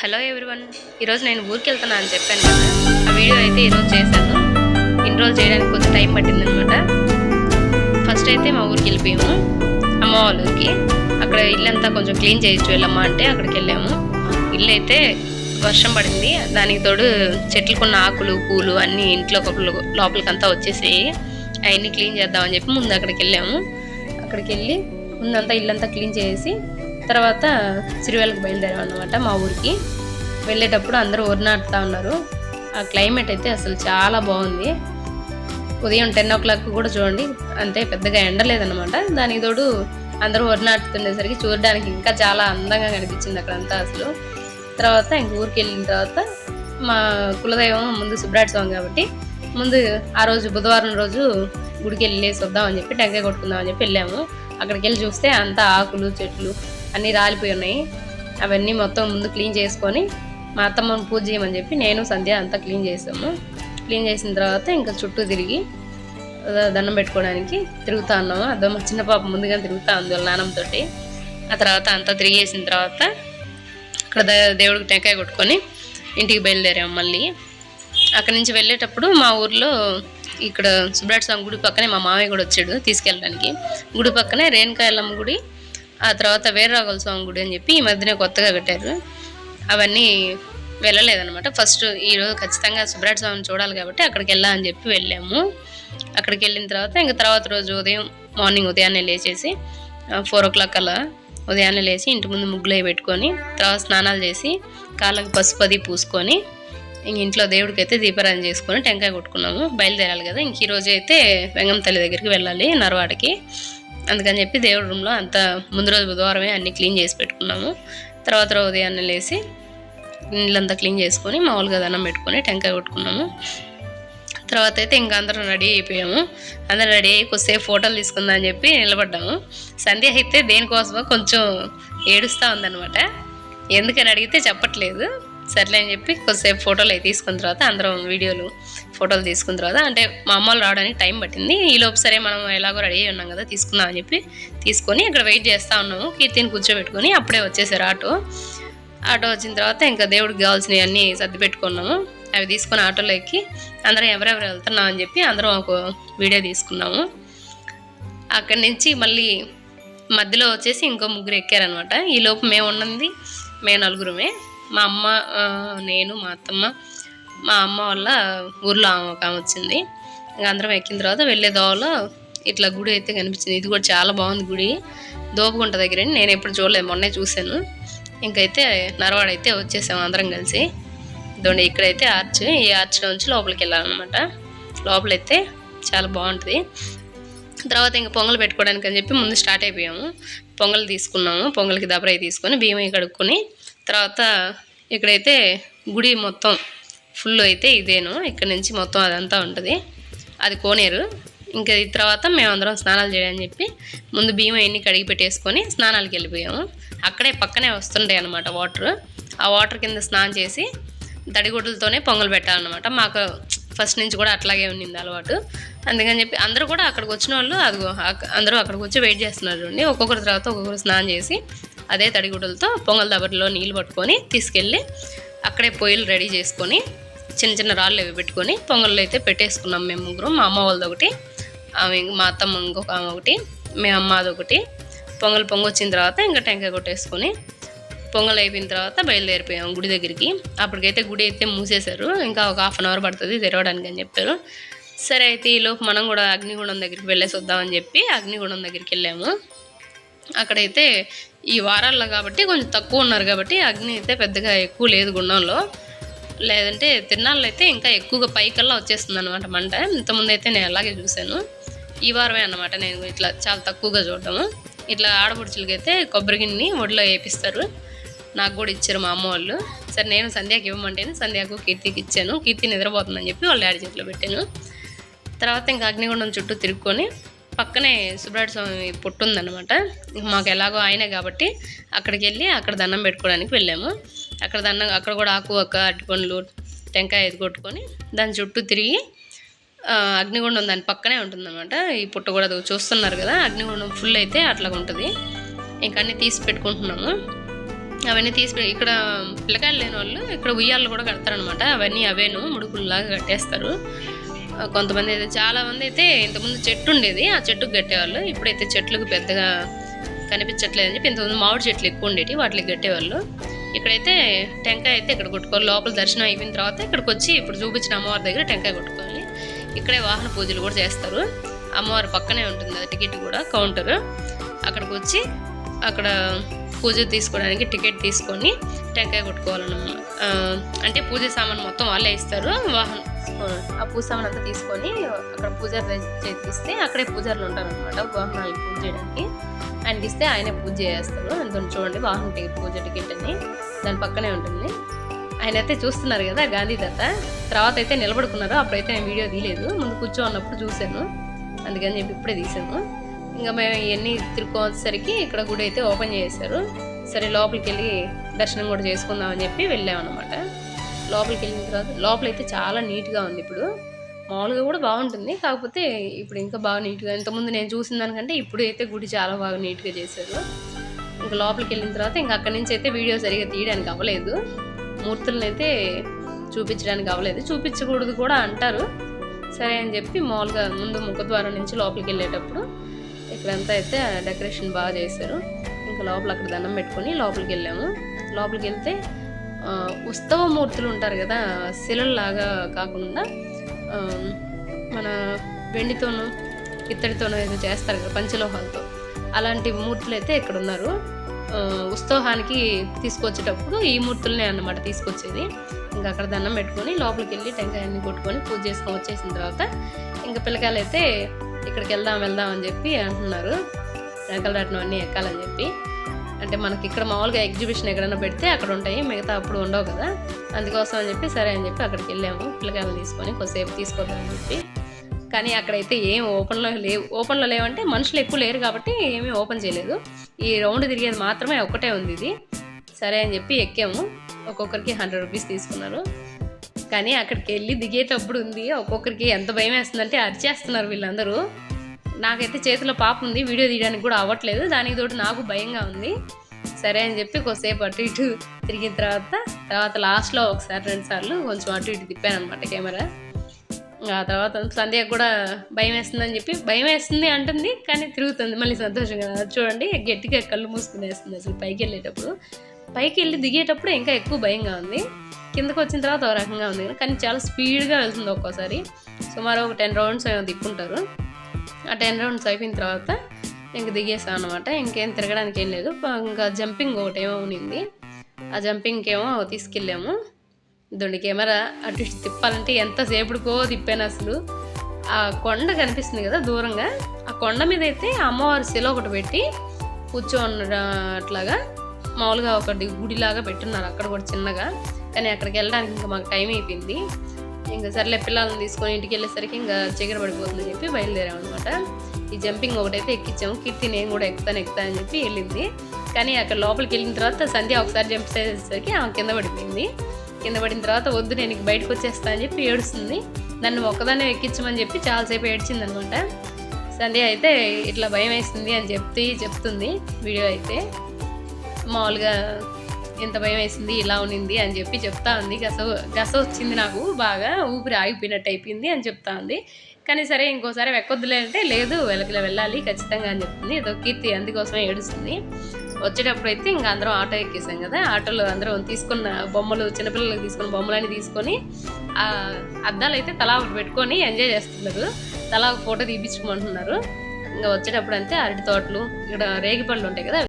Hello everyone ఈరోజు నేను ఊరికి వెళ్తున్నా అని చెప్పాను కదా. ఆ వీడియో అయితే ఈరోజు చేశాను. ఇన్ని రోజులు చేయడానికి కొంచెం టైం పట్టిందనమాట. ఫస్ట్ అయితే మా ఊరికి వెళ్ళిపోయాము. అమ్మ వాళ్ళ ఊరికి. అక్కడ ఇల్లంతా కొంచెం క్లీన్ చేయొచ్చు వెళ్ళమ్మా అంటే అక్కడికి వెళ్ళాము. ఇల్లు అయితే వర్షం పడింది. దానికి తోడు చెట్లకున్న ఆకులు పూలు అన్నీ ఇంట్లో లోపలికంతా వచ్చేసాయి. అవన్నీ క్లీన్ చేద్దామని చెప్పి ముందు అక్కడికి వెళ్ళాము. అక్కడికి వెళ్ళి ముందంతా ఇల్లంతా క్లీన్ చేసి తర్వాత సిరివేలకు బయలుదేరాం అనమాట మా ఊరికి. వెళ్ళేటప్పుడు అందరూ నాటుతా ఉన్నారు. ఆ క్లైమేట్ అయితే అసలు చాలా బాగుంది. ఉదయం టెన్ ఓ క్లాక్ కూడా చూడండి అంతే పెద్దగా ఎండలేదన్నమాట. దానికి తోడు అందరూ నాటుతుండేసరికి చూడడానికి ఇంకా చాలా అందంగా కనిపించింది అక్కడంతా అసలు. తర్వాత ఇంక ఊరికి వెళ్ళిన తర్వాత మా కులదైవం ముందు సుబ్రాట్ స్వామి కాబట్టి ముందు ఆ రోజు బుధవారం రోజు గుడికి వెళ్ళేసి వద్దామని చెప్పి టెంకాయ కొట్టుకుందామని చెప్పి వెళ్ళాము. అక్కడికి వెళ్ళి చూస్తే అంతా ఆకులు చెట్లు అన్నీ రాలిపోయి ఉన్నాయి. అవన్నీ మొత్తం ముందు క్లీన్ చేసుకొని మా అత్తమ్మని పూజ చేయమని చెప్పి నేను సంధ్య అంతా క్లీన్ చేసాము. క్లీన్ చేసిన తర్వాత ఇంకా చుట్టూ తిరిగి దండం పెట్టుకోవడానికి తిరుగుతా ఉన్నాము. అదో మా చిన్న పాప ముందుగా తిరుగుతూ ఉంది వాళ్ళ నాన్నమ్మతో ఆ తర్వాత అంతా తిరిగేసిన తర్వాత అక్కడ దేవుడికి టెంకాయ కొట్టుకొని ఇంటికి బయలుదేరాము మళ్ళీ. అక్కడి నుంచి వెళ్ళేటప్పుడు మా ఊర్లో ఇక్కడ సుబ్రాట్ స్వామి గుడి పక్కనే మా మామయ్య కూడా వచ్చాడు తీసుకెళ్ళడానికి. గుడి పక్కనే రేణుకాయలమ్మ గుడి ఆ తర్వాత వీరరాఘుల స్వామి గుడి అని చెప్పి ఈ మధ్యనే కొత్తగా కట్టారు. అవన్నీ వెళ్ళలేదనమాట ఫస్ట్ ఈరోజు ఖచ్చితంగా సుబ్రాట్ స్వామిని చూడాలి కాబట్టి అక్కడికి వెళ్ళాలని చెప్పి వెళ్ళాము. అక్కడికి వెళ్ళిన తర్వాత ఇంకా తర్వాత రోజు ఉదయం మార్నింగ్ ఉదయాన్నే లేచేసి ఫోర్ ఓ క్లాక్ అలా ఉదయాన్నే లేచి ఇంటి ముందు ముగ్గులు పెట్టుకొని తర్వాత స్నానాలు చేసి కాళ్ళకి పసుపు అది పూసుకొని ఇంక ఇంట్లో దేవుడికి అయితే దీపారాధన చేసుకొని టెంకాయ కొట్టుకున్నాము. బయలుదేరాలి కదా. ఇంక ఈ రోజు అయితే వెంగం తల్లి దగ్గరికి వెళ్ళాలి నరవాడకి. అందుకని చెప్పి దేవుడి రూమ్లో అంత ముందు రోజు బుధవారమే అన్ని క్లీన్ చేసి పెట్టుకున్నాము. తర్వాత రోజు ఉదయాన్నే లేచి నీళ్ళంతా క్లీన్ చేసుకొని మామూలుగా దండం పెట్టుకొని టెంకాయ కొట్టుకున్నాము. తర్వాత అయితే ఇంకా అందరం రెడీ అయిపోయాము. అందరం రెడీ అయ్యి కొద్దిసేపు ఫోటోలు తీసుకుందాం అని చెప్పి నిలబడ్డాము. సంధ్య అయితే దేనికోసమో కొంచెం ఏడుస్తూ ఉందన్నమాట. ఎందుకని అడిగితే చెప్పట్లేదు. సర్లే అని చెప్పి కొద్దిసేపు ఫోటోలు అవి తీసుకున్న తర్వాత అందరం వీడియోలు ఫోటోలు తీసుకున్న తర్వాత అంటే మా అమ్మ వాళ్ళు రావడానికి టైం పట్టింది. ఈ సరే మనం ఎలాగో రెడీ అయి ఉన్నాం కదా తీసుకుందాం అని చెప్పి తీసుకొని ఇక్కడ వెయిట్ చేస్తూ ఉన్నాము. కీర్తిని కూర్చోబెట్టుకొని అప్పుడే వచ్చేసారు ఆటో. ఆటో వచ్చిన తర్వాత ఇంకా దేవుడికి కావాల్సినవి అన్నీ సర్ది పెట్టుకున్నాము. అవి తీసుకొని ఆటోలో ఎక్కి అందరం ఎవరెవరు వెళ్తున్నాం అని చెప్పి అందరం ఒక వీడియో తీసుకున్నాము. అక్కడి నుంచి మళ్ళీ మధ్యలో వచ్చేసి ఇంకో ముగ్గురు ఎక్కారనమాట ఈ లోపు మేము ఉన్నది మేము నలుగురమే. మా అమ్మ నేను మా అత్తమ్మ మా అమ్మ వాళ్ళ ఊర్లో ఆమె ఒక ఆమె వచ్చింది. ఇంకా అందరం ఎక్కిన తర్వాత వెళ్ళే దోవలో ఇట్లా గుడి అయితే కనిపించింది. ఇది కూడా చాలా బాగుంది గుడి. దోపుగుంట దగ్గర నేను ఎప్పుడు చూడలేదు. మొన్నే చూశాను. ఇంకైతే నరవాడ అయితే వచ్చేసాము అందరం కలిసి. ఇదండి ఇక్కడైతే ఆర్చ్. ఈ ఆర్చ్ నుంచి లోపలికి వెళ్ళాలన్నమాట. లోపలైతే చాలా బాగుంటుంది. తర్వాత ఇంకా పొంగల్ పెట్టుకోవడానికి అని చెప్పి ముందు స్టార్ట్ అయిపోయాము. పొంగల్ తీసుకున్నాము. పొంగల్కి దబరాయి తీసుకొని బియ్యం కడుక్కొని తర్వాత ఇక్కడైతే గుడి మొత్తం ఫుల్ అయితే ఇదేను. ఇక్కడ నుంచి మొత్తం అదంతా ఉంటుంది. అది కోనేరు. ఇంకా ఈ తర్వాత మేమందరం స్నానాలు చేయని చెప్పి ముందు బియ్యం ఎన్ని కడిగి పెట్టేసుకొని స్నానాలకు వెళ్ళిపోయాము. అక్కడే పక్కనే వస్తుంటాయి అన్నమాట వాటర్. ఆ వాటర్ కింద స్నానం చేసి తడిగుడ్డలతోనే పొంగల్ పెట్టాలన్నమాట. మాకు ఫస్ట్ నుంచి కూడా అట్లాగే ఉండింది అలవాటు. అందుకని చెప్పి అందరూ కూడా అక్కడికి వచ్చిన వాళ్ళు అది అందరూ అక్కడికి వచ్చి వెయిట్ చేస్తున్నారు అండి ఒక్కొక్కరి తర్వాత ఒక్కొక్కరు స్నానం చేసి అదే తడిగుడ్డలతో పొంగల్ దబరిలో నీళ్ళు పట్టుకొని తీసుకెళ్ళి అక్కడే పొయ్యిలు రెడీ చేసుకొని చిన్న చిన్న రాళ్ళు అవి పెట్టుకొని పొంగల్లో అయితే పెట్టేసుకున్నాం మేము ముగ్గురు. మా అమ్మ వాళ్ళది ఒకటి ఆమె మా అత్తమ్మ ఇంకొక ఆమె ఒకటి మీ అమ్మ అదొకటి పొంగల్ పొంగొచ్చిన తర్వాత ఇంకా టెంకాయ కొట్టేసుకొని పొంగల్ అయిపోయిన తర్వాత బయలుదేరిపోయాం గుడి దగ్గరికి. అప్పటికైతే గుడి అయితే మూసేశారు. ఇంకా ఒక హాఫ్ అన్ అవర్ పడుతుంది తెరవడానికి అని చెప్పారు. సరే అయితే ఈలోపు మనం కూడా అగ్నిగుండం దగ్గరికి వెళ్ళేసి వద్దామని చెప్పి అగ్నిగుండం దగ్గరికి వెళ్ళాము. అక్కడైతే ఈ వారాల్లో కాబట్టి కొంచెం తక్కువ ఉన్నారు కాబట్టి అగ్ని అయితే పెద్దగా ఎక్కువ లేదు గుండంలో. లేదంటే తిరునాళ్ళు అయితే ఇంకా ఎక్కువగా పైకల్లా వచ్చేస్తుంది అనమాట మంట. ఇంతకుముందు అయితే నేను అలాగే చూశాను. ఈ వారమే అన్నమాట నేను ఇట్లా చాలా తక్కువగా చూడటము. ఇట్లా ఆడపడుచులకి అయితే కొబ్బరి గిన్నె ఒడిలో వేపిస్తారు. నాకు కూడా ఇచ్చారు మా అమ్మ వాళ్ళు. సరే నేను సంధ్యాకి ఇవ్వమంటేనే సంధ్యాకు కీర్తికి ఇచ్చాను. కీర్తి నిద్రపోతుందని చెప్పి వాళ్ళ డాడీ చేతిలో పెట్టాను. తర్వాత ఇంకా అగ్నిగుండం చుట్టూ తిరుక్కొని పక్కనే సుబ్రహ్మణ్య స్వామి పుట్టు ఉందన్నమాట మాకు ఎలాగో ఆయనే కాబట్టి అక్కడికి వెళ్ళి అక్కడ దండం పెట్టుకోవడానికి వెళ్ళాము. అక్కడ దండం అక్కడ కూడా ఆకు ఒక అరటిపండ్లు టెంకాయ ఎది కొట్టుకొని దాని చుట్టూ తిరిగి అగ్నిగుండం దాని పక్కనే ఉంటుందన్నమాట. ఈ పుట్ట కూడా అది చూస్తున్నారు కదా అగ్నిగుండం ఫుల్ అయితే అట్లా ఉంటుంది. ఇంకా అన్నీ తీసి పెట్టుకుంటున్నాము. అవన్నీ తీసి ఇక్కడ పిల్లకాయలు లేని వాళ్ళు ఇక్కడ ఉయ్యాలు కూడా కడతారనమాట అవన్నీ అవేను ముడుకుల్లాగా కట్టేస్తారు. కొంతమంది అయితే చాలామంది అయితే ఇంతకుముందు చెట్టు ఉండేది ఆ చెట్టుకు కట్టేవాళ్ళు. ఇప్పుడైతే చెట్లకు పెద్దగా కనిపించట్లేదు అని చెప్పి ఇంతకుముందు మామిడి చెట్లు ఎక్కువ ఉండేవి వాటికి కట్టేవాళ్ళు. ఇక్కడైతే టెంకాయ అయితే ఇక్కడ కొట్టుకోవాలి. లోపల దర్శనం అయిపోయిన తర్వాత ఇక్కడికి వచ్చి ఇప్పుడు చూపించిన అమ్మవారి దగ్గర టెంకాయ కొట్టుకోవాలి. ఇక్కడే వాహన పూజలు కూడా చేస్తారు. అమ్మవారి పక్కనే ఉంటుంది అది టికెట్ కూడా కౌంటర్. అక్కడికి వచ్చి అక్కడ పూజ తీసుకోవడానికి టికెట్ తీసుకొని టెంకాయ కొట్టుకోవాలన్నమాట. అంటే పూజ సామాన్ మొత్తం వాళ్ళే ఇస్తారు. వాహనం ఆ పూజ సామాన్ అంతా తీసుకొని అక్కడ పూజారి దగ్గర అక్కడే పూజారులు ఉంటారు అనమాట పూజ చేయడానికి. ఆయనకి ఇస్తే ఆయనే పూజ చేస్తారు అంత చూడండి వాహన టికెట్ పూజ టికెట్ అని దాని పక్కనే ఉంటుంది. ఆయన అయితే చూస్తున్నారు కదా గాంధీ తాత. తర్వాత అయితే నిలబడుకున్నారు అప్పుడైతే నేను వీడియో తీయలేదు. ముందు కూర్చో ఉన్నప్పుడు చూశాను. అందుకని చెప్పి ఇప్పుడే తీసాను ఇంకా మేము ఇవన్నీ తిరుక్కోసరికి ఇక్కడ గుడి అయితే ఓపెన్ చేశారు. సరే లోపలికి వెళ్ళి దర్శనం కూడా చేసుకుందామని చెప్పి వెళ్ళామన్నమాట. లోపలికి వెళ్ళిన తర్వాత లోపల అయితే చాలా నీట్గా ఉంది ఇప్పుడు. మామూలుగా కూడా బాగుంటుంది. కాకపోతే ఇప్పుడు ఇంకా బాగా నీట్గా ఇంతకుముందు నేను చూసిన దానికంటే ఇప్పుడు అయితే గుడి చాలా బాగా నీట్గా చేశారు. ఇంకా లోపలికి వెళ్ళిన తర్వాత ఇంకా అక్కడి నుంచి అయితే వీడియో సరిగా తీయడానికి అవ్వలేదు. మూర్తులను అయితే చూపించడానికి అవ్వలేదు. చూపించకూడదు కూడా అంటారు. సరే అని చెప్పి మామూలుగా ముందు ముఖద్వారం నుంచి లోపలికి వెళ్ళేటప్పుడు ఇక్కడంతా అయితే డెకరేషన్ బాగా చేశారు. ఇంకా లోపల అక్కడ దండం పెట్టుకొని లోపలికి వెళ్ళాము. లోపలికి వెళ్తే ఉత్సవ మూర్తులు ఉంటారు కదా శిలల్లాగా కాకుండా మన వెండితోనూ ఇత్తడితోనూ ఏదో చేస్తారు కదా పంచలోహాలతో. అలాంటి మూర్తులు అయితే ఇక్కడ ఉన్నారు ఉత్సవానికి తీసుకొచ్చేటప్పుడు ఈ మూర్తులనే అన్నమాట తీసుకొచ్చేది. ఇంకా అక్కడ దండం పెట్టుకొని లోపలికి వెళ్ళి టెంకాయన్ని కొట్టుకొని పూజ చేసుకొని వచ్చేసిన తర్వాత ఇంకా పిల్లకాయలు అయితే ఇక్కడికి వెళ్దాం వెళ్దాం అని చెప్పి అంటున్నారు. వెనకాల రాట్నం అన్నీ ఎక్కాలని చెప్పి. అంటే మనకి ఇక్కడ మామూలుగా ఎగ్జిబిషన్ ఎక్కడైనా పెడితే అక్కడ ఉంటాయి మిగతా అప్పుడు ఉండవు కదా. అందుకోసం అని చెప్పి సరే అని చెప్పి అక్కడికి వెళ్ళాము. పిల్లకాయలు తీసుకొని కొద్దిసేపు తీసుకోవద్దని చెప్పి. కానీ అక్కడైతే ఏం ఓపెన్లో లేవు. ఓపెన్లో లేవంటే మనుషులు ఎక్కువ లేరు కాబట్టి ఏమీ ఓపెన్ చేయలేదు. ఈ రౌండ్ తిరిగేది మాత్రమే ఒక్కటే ఉంది ఇది. సరే అని చెప్పి ఎక్కాము. ఒక్కొక్కరికి హండ్రెడ్ రూపీస్ తీసుకున్నారు. కానీ అక్కడికి వెళ్ళి దిగేటప్పుడు ఉంది. ఒక్కొక్కరికి ఎంత భయం వేస్తుందంటే అరిచేస్తున్నారు వీళ్ళందరూ. నాకైతే చేతిలో పాప ఉంది వీడియో తీయడానికి కూడా అవ్వట్లేదు. దానికి తోటి నాకు భయంగా ఉంది. సరే అని చెప్పి కొద్దిసేపు అటు ఇటు తిరిగిన తర్వాత తర్వాత లాస్ట్లో ఒకసారి రెండు సార్లు కొంచెం అటు ఇటు తిప్పాను అనమాట కెమెరా. ఆ తర్వాత సంధ్య కూడా భయం వేస్తుందని చెప్పి భయం వేస్తుంది అంటుంది కానీ తిరుగుతుంది. మళ్ళీ సంతోషంగా చూడండి గట్టిగా కళ్ళు మూసుకుని వేస్తుంది అసలు పైకి వెళ్ళేటప్పుడు. పైకి వెళ్ళి దిగేటప్పుడు ఇంకా ఎక్కువ భయంగా ఉంది. కిందకు వచ్చిన తర్వాత ఒక రకంగా ఉంది. కానీ చాలా స్పీడ్గా వెళ్తుంది ఒక్కోసారి. సుమారు ఒక టెన్ రౌండ్స్ ఏమో తిప్పుంటారు. ఆ టెన్ రౌండ్స్ అయిపోయిన తర్వాత ఇంక దిగేసాం అనమాట ఇంకేం తిరగడానికి ఏం లేదు. ఇంకా జంపింగ్ ఒకటి ఏమో ఉన్నింది. ఆ జంపింగ్కి ఏమో తీసుకెళ్ళాము. దొండి కెమెరా. అటు ఇటు తిప్పాలంటే ఎంతసేపుడుకో తిప్పాను అసలు. ఆ కొండ కనిపిస్తుంది కదా దూరంగా. ఆ కొండ మీద అయితే అమ్మవారి శిల ఒకటి పెట్టి కూర్చోన్న అట్లాగా మామూలుగా ఒకటి గుడిలాగా పెట్టున్నారు. అక్కడ కూడా చిన్నగా. కానీ అక్కడికి వెళ్ళడానికి ఇంకా మాకు టైం అయిపోయింది. ఇంకా సర్లే పిల్లల్ని తీసుకొని ఇంటికి వెళ్ళేసరికి ఇంకా చీకటి పడిపోతుందని చెప్పి బయలుదేరాం అనమాట ఈ జంపింగ్ ఒకటైతే ఎక్కించాము కీర్తి నేను కూడా ఎక్కుతాను ఎక్కుతాను అని చెప్పి వెళ్ళింది. కానీ అక్కడ లోపలికి వెళ్ళిన తర్వాత సంధ్య ఒకసారి జంప్ చేసేసరికి ఆమె కింద పడిపోయింది. కింద పడిన తర్వాత వద్దు నేను ఇంక బయటకు వచ్చేస్తా అని చెప్పి ఏడుస్తుంది. నన్ను ఒక్కదాన్నే ఎక్కించమని చెప్పి చాలాసేపు ఏడ్చింది అనమాట సంధ్య అయితే ఇట్లా భయం వేస్తుంది అని చెప్తే చెప్తుంది. వీడియో అయితే మామూలుగా ఎంత భయం వేసింది ఇలా ఉన్నింది అని చెప్పి చెప్తా ఉంది. గస గస వచ్చింది నాకు బాగా ఊపిరి ఆగిపోయినట్టు అయిపోయింది అని చెప్తా ఉంది. కానీ సరే ఇంకోసారి వెక్కొద్దులే అంటే లేదు వెలకిలా వెళ్ళాలి ఖచ్చితంగా అని చెప్తుంది. ఏదో కీర్తి అందుకోసమే ఏడుస్తుంది. వచ్చేటప్పుడు అయితే ఇంకా అందరం ఆటో ఎక్కేసాం కదా ఆటోలో అందరం తీసుకున్న బొమ్మలు చిన్నపిల్లలకు తీసుకున్న బొమ్మలన్నీ తీసుకొని అద్దాలు అయితే తలా ఒకటి పెట్టుకొని ఎంజాయ్ చేస్తున్నారు. తలా ఒక ఫోటో తీపించుకోమంటున్నారు ఇంకా వచ్చేటప్పుడు అంతే అరటి తోటలు ఇక్కడ రేగి ఉంటాయి కదా